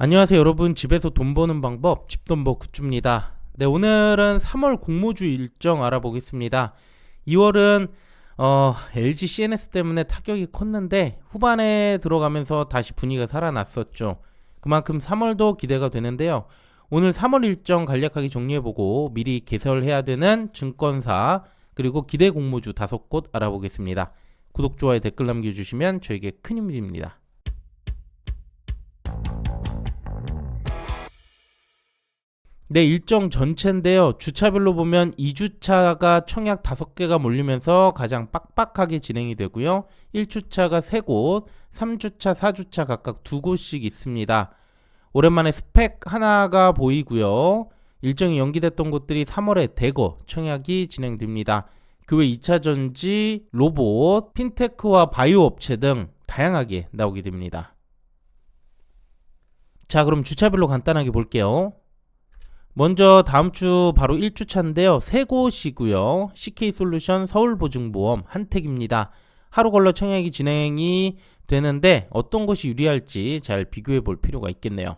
안녕하세요 여러분. 집에서 돈 버는 방법 집돈버 굿즈입니다. 네 오늘은 3월 공모주 일정 알아보겠습니다. 2월은 어, LG CNS 때문에 타격이 컸는데 후반에 들어가면서 다시 분위기가 살아났었죠. 그만큼 3월도 기대가 되는데요. 오늘 3월 일정 간략하게 정리해보고 미리 개설해야 되는 증권사 그리고 기대 공모주 다섯 곳 알아보겠습니다. 구독, 좋아요, 댓글 남겨주시면 저에게 큰 힘이 됩니다 네, 일정 전체인데요. 주차별로 보면 2주차가 청약 5개가 몰리면서 가장 빡빡하게 진행이 되고요. 1주차가 3곳, 3주차, 4주차 각각 2곳씩 있습니다. 오랜만에 스펙 하나가 보이고요. 일정이 연기됐던 곳들이 3월에 대거 청약이 진행됩니다. 그외 2차 전지, 로봇, 핀테크와 바이오 업체 등 다양하게 나오게 됩니다. 자, 그럼 주차별로 간단하게 볼게요. 먼저 다음 주 바로 1주차인데요. 세 곳이고요. CK솔루션 서울보증보험 한택입니다. 하루 걸러 청약이 진행이 되는데 어떤 곳이 유리할지 잘 비교해 볼 필요가 있겠네요.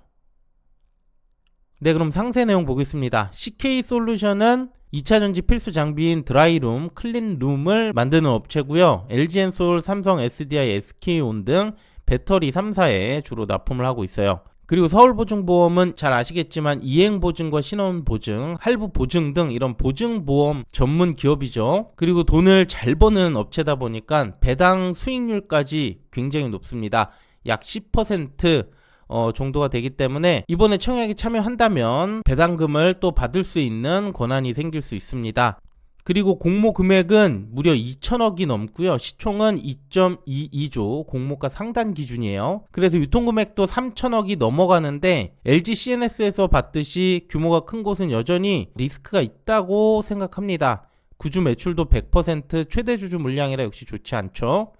네, 그럼 상세 내용 보겠습니다. CK솔루션은 2차전지 필수 장비인 드라이룸, 클린룸을 만드는 업체고요. LG엔솔, 삼성, SDI, SK온 등 배터리 3사에 주로 납품을 하고 있어요. 그리고 서울보증보험은 잘 아시겠지만 이행보증과 신원보증, 할부보증 등 이런 보증보험 전문 기업이죠. 그리고 돈을 잘 버는 업체다 보니까 배당 수익률까지 굉장히 높습니다. 약 10% 어, 정도가 되기 때문에 이번에 청약에 참여한다면 배당금을 또 받을 수 있는 권한이 생길 수 있습니다. 그리고 공모 금액은 무려 2천억이 넘고요. 시총은 2.22조 공모가 상단 기준이에요. 그래서 유통 금액도 3천억이 넘어가는데 LG CNS에서 봤듯이 규모가 큰 곳은 여전히 리스크가 있다고 생각합니다. 구주 매출도 100% 최대 주주 물량이라 역시 좋지 않죠.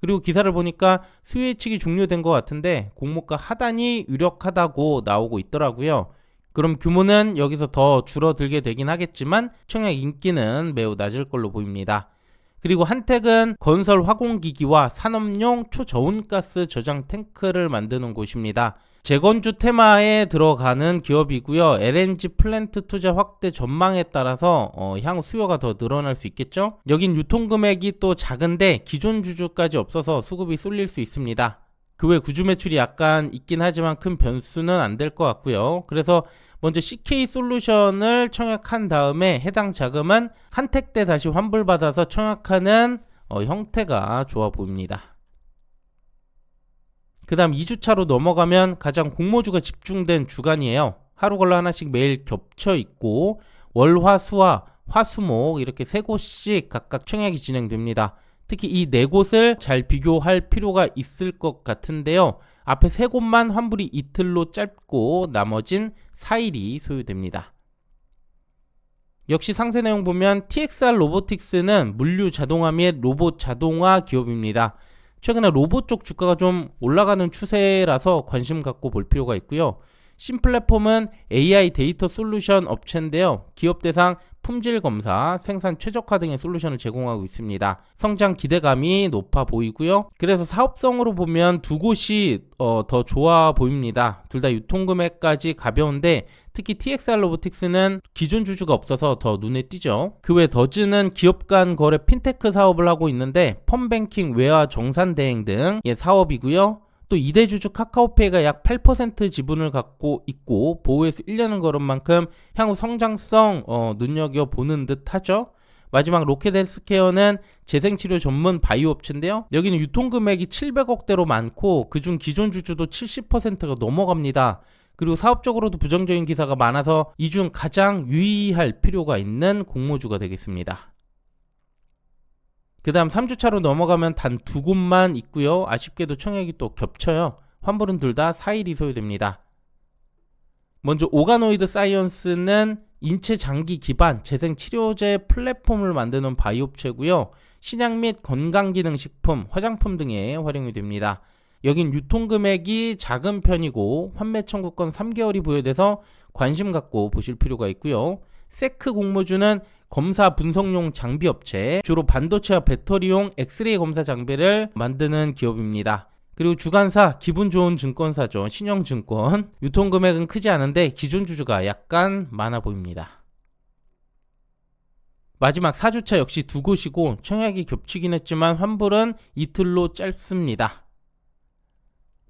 그리고 기사를 보니까 수요 예측이 종료된 것 같은데 공모가 하단이 유력하다고 나오고 있더라고요. 그럼 규모는 여기서 더 줄어들게 되긴 하겠지만 청약 인기는 매우 낮을 걸로 보입니다. 그리고 한택은 건설 화공기기와 산업용 초저온가스 저장 탱크를 만드는 곳입니다. 재건주 테마에 들어가는 기업이고요. LNG 플랜트 투자 확대 전망에 따라서 어, 향후 수요가 더 늘어날 수 있겠죠. 여긴 유통 금액이 또 작은데 기존 주주까지 없어서 수급이 쏠릴 수 있습니다. 그 외 구주 매출이 약간 있긴 하지만 큰 변수는 안 될 것 같고요. 그래서 먼저 CK 솔루션을 청약한 다음에 해당 자금은 한택 때 다시 환불받아서 청약하는 어, 형태가 좋아 보입니다. 그 다음 2주차로 넘어가면 가장 공모주가 집중된 주간이에요. 하루 걸러 하나씩 매일 겹쳐 있고 월, 화, 수와 화수목 이렇게 세 곳씩 각각 청약이 진행됩니다. 특히 이 네 곳을 잘 비교할 필요가 있을 것 같은데요. 앞에 세 곳만 환불이 이틀로 짧고 나머진 4일이 소요됩니다. 역시 상세 내용 보면 TXR 로보틱스는 물류 자동화 및 로봇 자동화 기업입니다. 최근에 로봇 쪽 주가가 좀 올라가는 추세라서 관심 갖고 볼 필요가 있고요. 신 플랫폼은 AI 데이터 솔루션 업체인데요. 기업 대상 품질 검사, 생산 최적화 등의 솔루션을 제공하고 있습니다. 성장 기대감이 높아 보이고요. 그래서 사업성으로 보면 두 곳이 어, 더 좋아 보입니다. 둘 다 유통 금액까지 가벼운데 특히 TXR 로보틱스는 기존 주주가 없어서 더 눈에 띄죠. 그 외 더즈는 기업 간 거래 핀테크 사업을 하고 있는데 펌뱅킹 외화 정산 대행 등의 사업이고요. 또 2대 주주 카카오페이가 약 8% 지분을 갖고 있고 보호해서 1년을 걸은 만큼 향후 성장성 어, 눈여겨보는 듯 하죠. 마지막 로켓 헬스케어는 재생치료 전문 바이오 업체인데요. 여기는 유통 금액이 700억대로 많고 그중 기존 주주도 70%가 넘어갑니다. 그리고 사업적으로도 부정적인 기사가 많아서 이 중 가장 유의할 필요가 있는 공모주가 되겠습니다. 그 다음 3주차로 넘어가면 단 두 곳만 있고요. 아쉽게도 청약이 또 겹쳐요. 환불은 둘 다 4일이 소요됩니다. 먼저 오가노이드 사이언스는 인체 장기 기반 재생 치료제 플랫폼을 만드는 바이오업체고요. 신약 및 건강기능식품, 화장품 등에 활용이 됩니다. 여긴 유통 금액이 작은 편이고 환매 청구권 3개월이 부여돼서 관심 갖고 보실 필요가 있고요. 세크 공모주는 검사 분석용 장비 업체, 주로 반도체와 배터리용 엑스레이 검사 장비를 만드는 기업입니다. 그리고 주간사 기분 좋은 증권사죠. 신영증권. 유통 금액은 크지 않은데 기존 주주가 약간 많아 보입니다. 마지막 4주차 역시 두 곳이고 청약이 겹치긴 했지만 환불은 이틀로 짧습니다.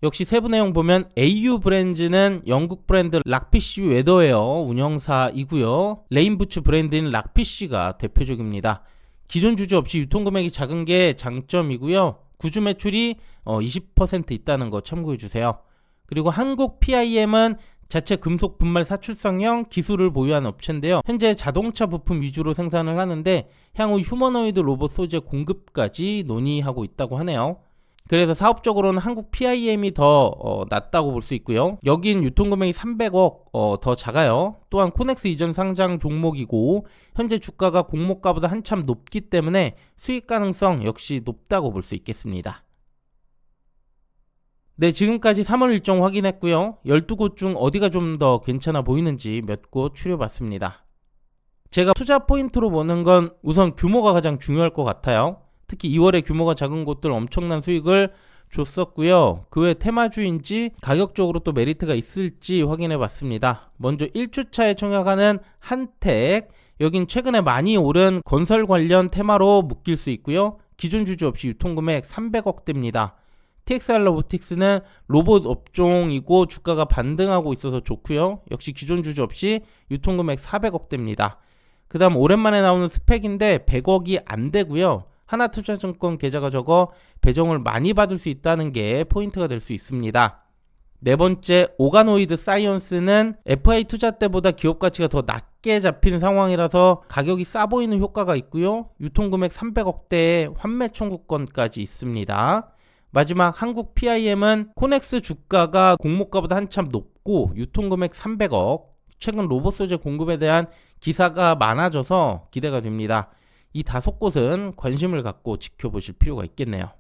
역시 세부 내용 보면 AU 브랜드는 영국 브랜드 락피쉬 웨더웨어 운영사이고요. 레인부츠 브랜드인 락피쉬가 대표적입니다. 기존 주주 없이 유통 금액이 작은 게 장점이고요. 구주 매출이 어, 20% 있다는 거 참고해 주세요. 그리고 한국 PIM은 자체 금속 분말 사출성형 기술을 보유한 업체인데요. 현재 자동차 부품 위주로 생산을 하는데 향후 휴머노이드 로봇 소재 공급까지 논의하고 있다고 하네요. 그래서 사업적으로는 한국 PIM이 더 어, 낮다고 볼 수 있고요. 여긴 유통금액이 300억 어, 더 작아요. 또한 코넥스 이전 상장 종목이고 현재 주가가 공모가보다 한참 높기 때문에 수익 가능성 역시 높다고 볼 수 있겠습니다. 네, 지금까지 3월 일정 확인했고요. 12곳 중 어디가 좀 더 괜찮아 보이는지 몇 곳 추려봤습니다. 제가 투자 포인트로 보는 건 우선 규모가 가장 중요할 것 같아요. 특히 2월에 규모가 작은 곳들 엄청난 수익을 줬었고요. 그 외 테마주인지 가격적으로 또 메리트가 있을지 확인해 봤습니다. 먼저 1주차에 청약하는 한택. 여긴 최근에 많이 오른 건설 관련 테마로 묶일 수 있고요. 기존 주주 없이 유통금액 300억대입니다. TXR 로보틱스는 로봇 업종이고 주가가 반등하고 있어서 좋고요. 역시 기존 주주 없이 유통금액 400억대입니다. 그 다음 오랜만에 나오는 스펙인데 100억이 안 되고요. 하나투자증권 계좌가 적어 배정을 많이 받을 수 있다는 게 포인트가 될 수 있습니다. 네 번째, 오가노이드 사이언스는 FI 투자 때보다 기업 가치가 더 낮게 잡힌 상황이라서 가격이 싸 보이는 효과가 있고요. 유통금액 300억대의 환매 청구권까지 있습니다. 마지막 한국 PIM은 코넥스 주가가 공모가보다 한참 높고 유통금액 300억, 최근 로봇 소재 공급에 대한 기사가 많아져서 기대가 됩니다. 이 다섯 곳은 관심을 갖고 지켜보실 필요가 있겠네요.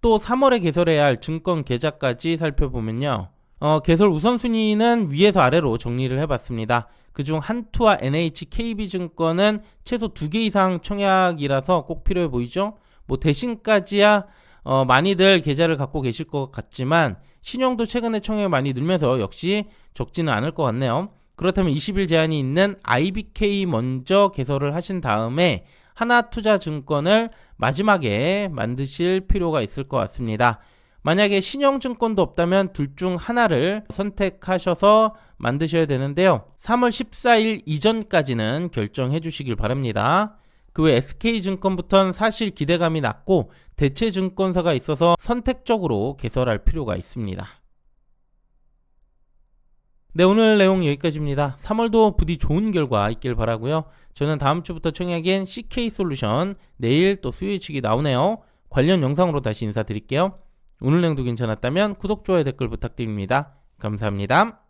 또 3월에 개설해야 할 증권 계좌까지 살펴보면요. 어, 개설 우선순위는 위에서 아래로 정리를 해봤습니다. 그중 한투와 NHKB증권은 최소 2개 이상 청약이라서 꼭 필요해 보이죠? 뭐 대신까지야 어, 많이들 계좌를 갖고 계실 것 같지만 신용도 최근에 청약이 많이 늘면서 역시 적지는 않을 것 같네요. 그렇다면 20일 제한이 있는 IBK 먼저 개설을 하신 다음에 하나투자증권을 마지막에 만드실 필요가 있을 것 같습니다. 만약에 신용증권도 없다면 둘 중 하나를 선택하셔서 만드셔야 되는데요. 3월 14일 이전까지는 결정해 주시길 바랍니다. 그 외 SK증권부터는 사실 기대감이 낮고 대체 증권사가 있어서 선택적으로 개설할 필요가 있습니다. 네, 오늘 내용 여기까지입니다. 3월도 부디 좋은 결과 있길 바라고요. 저는 다음 주부터 청약인 CK솔루션 내일 또 수요 예측이 나오네요. 관련 영상으로 다시 인사드릴게요. 오늘 내용도 괜찮았다면 구독, 좋아요, 댓글 부탁드립니다. 감사합니다.